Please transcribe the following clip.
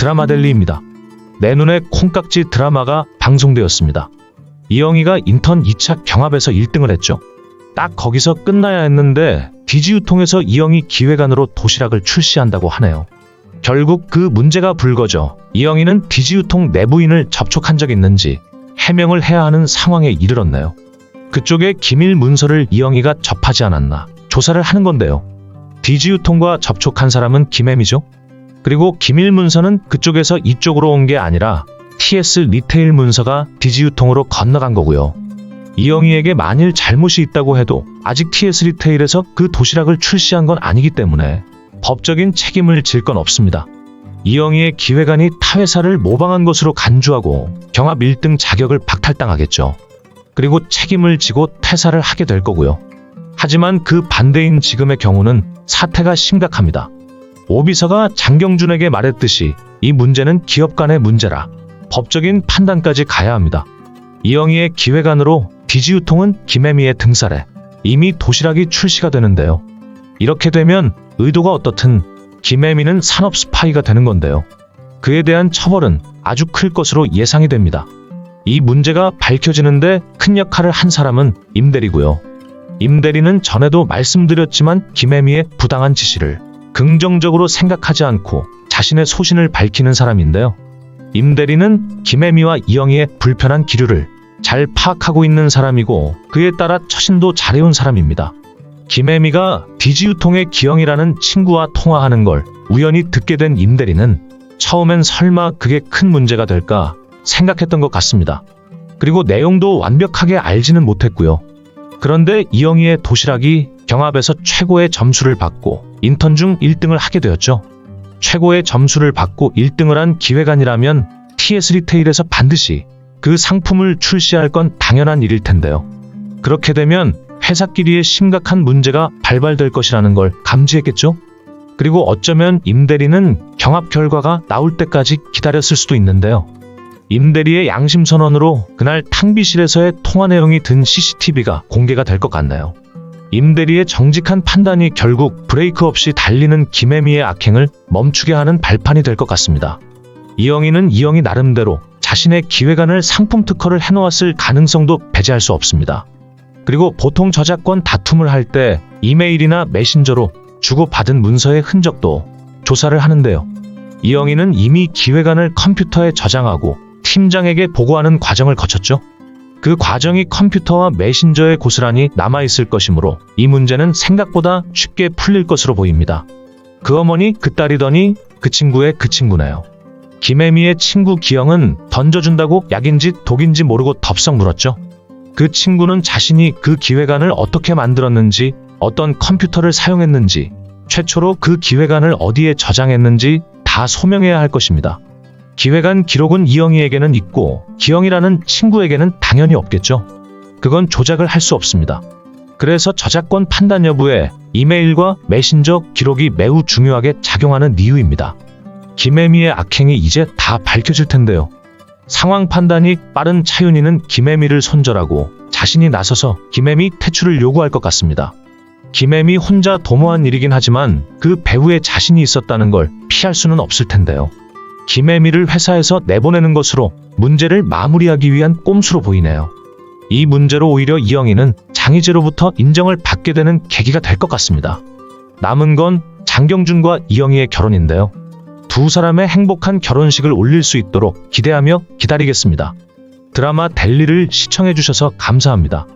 드라마 델리입니다. 내 눈에 콩깍지 드라마가 방송되었습니다. 이영희가 인턴 2차 경합에서 1등을 했죠. 딱 거기서 끝나야 했는데 디지유통에서 이영희 기획안으로 도시락을 출시한다고 하네요. 결국 그 문제가 불거져 이영희는 디지유통 내부인을 접촉한 적 있는지 해명을 해야 하는 상황에 이르렀네요. 그쪽에 기밀 문서를 이영희가 접하지 않았나 조사를 하는 건데요. 디지유통과 접촉한 사람은 김혜미죠? 그리고 기밀 문서는 그쪽에서 이쪽으로 온 게 아니라 TS 리테일 문서가 디지유통으로 건너간 거고요. 이영희에게 만일 잘못이 있다고 해도 아직 TS 리테일에서 그 도시락을 출시한 건 아니기 때문에 법적인 책임을 질 건 없습니다. 이영희의 기획안이 타회사를 모방한 것으로 간주하고 경합 1등 자격을 박탈당하겠죠. 그리고 책임을 지고 퇴사를 하게 될 거고요. 하지만 그 반대인 지금의 경우는 사태가 심각합니다. 오비서가 장경준에게 말했듯이 이 문제는 기업 간의 문제라 법적인 판단까지 가야 합니다. 이영희의 기획안으로 디지유통은 김혜미의 등살에 이미 도시락이 출시가 되는데요. 이렇게 되면 의도가 어떻든 김혜미는 산업 스파이가 되는 건데요. 그에 대한 처벌은 아주 클 것으로 예상이 됩니다. 이 문제가 밝혀지는데 큰 역할을 한 사람은 임대리고요. 임대리는 전에도 말씀드렸지만 김혜미의 부당한 지시를 긍정적으로 생각하지 않고 자신의 소신을 밝히는 사람인데요. 임대리는 김혜미와 이영희의 불편한 기류를 잘 파악하고 있는 사람이고 그에 따라 처신도 잘해온 사람입니다. 김혜미가 디지유통의 기영이라는 친구와 통화하는 걸 우연히 듣게 된 임대리는 처음엔 설마 그게 큰 문제가 될까 생각했던 것 같습니다. 그리고 내용도 완벽하게 알지는 못했고요. 그런데 이영희의 도시락이 경합에서 최고의 점수를 받고 인턴 중 1등을 하게 되었죠. 최고의 점수를 받고 1등을 한 기획안이라면 TS 리테일에서 반드시 그 상품을 출시할 건 당연한 일일 텐데요. 그렇게 되면 회사끼리의 심각한 문제가 발발될 것이라는 걸 감지했겠죠? 그리고 어쩌면 임대리는 경합 결과가 나올 때까지 기다렸을 수도 있는데요. 임대리의 양심 선언으로 그날 탕비실에서의 통화 내용이 든 CCTV가 공개가 될 것 같네요. 임대리의 정직한 판단이 결국 브레이크 없이 달리는 김혜미의 악행을 멈추게 하는 발판이 될 것 같습니다. 이영희는 이영희 나름대로 자신의 기획안을 상품 특허를 해놓았을 가능성도 배제할 수 없습니다. 그리고 보통 저작권 다툼을 할 때 이메일이나 메신저로 주고받은 문서의 흔적도 조사를 하는데요. 이영희는 이미 기획안을 컴퓨터에 저장하고 팀장에게 보고하는 과정을 거쳤죠. 그 과정이 컴퓨터와 메신저에 고스란히 남아있을 것이므로 이 문제는 생각보다 쉽게 풀릴 것으로 보입니다. 그 어머니 그 딸이더니 그 친구의 그 친구네요. 김혜미의 친구 기영은 던져준다고 약인지 독인지 모르고 덥석 물었죠. 그 친구는 자신이 그 기획안을 어떻게 만들었는지, 어떤 컴퓨터를 사용했는지, 최초로 그 기획안을 어디에 저장했는지 다 소명해야 할 것입니다. 기획안 기록은 이영희에게는 있고 기영이라는 친구에게는 당연히 없겠죠. 그건 조작을 할 수 없습니다. 그래서 저작권 판단 여부에 이메일과 메신저 기록이 매우 중요하게 작용하는 이유입니다. 김혜미의 악행이 이제 다 밝혀질 텐데요. 상황 판단이 빠른 차윤희는 김혜미를 손절하고 자신이 나서서 김혜미 퇴출을 요구할 것 같습니다. 김혜미 혼자 도모한 일이긴 하지만 그 배후에 자신이 있었다는 걸 피할 수는 없을 텐데요. 김혜미를 회사에서 내보내는 것으로 문제를 마무리하기 위한 꼼수로 보이네요. 이 문제로 오히려 이영희는 장희재로부터 인정을 받게 되는 계기가 될 것 같습니다. 남은 건 장경준과 이영희의 결혼인데요. 두 사람의 행복한 결혼식을 올릴 수 있도록 기대하며 기다리겠습니다. 드라마 델리를 시청해주셔서 감사합니다.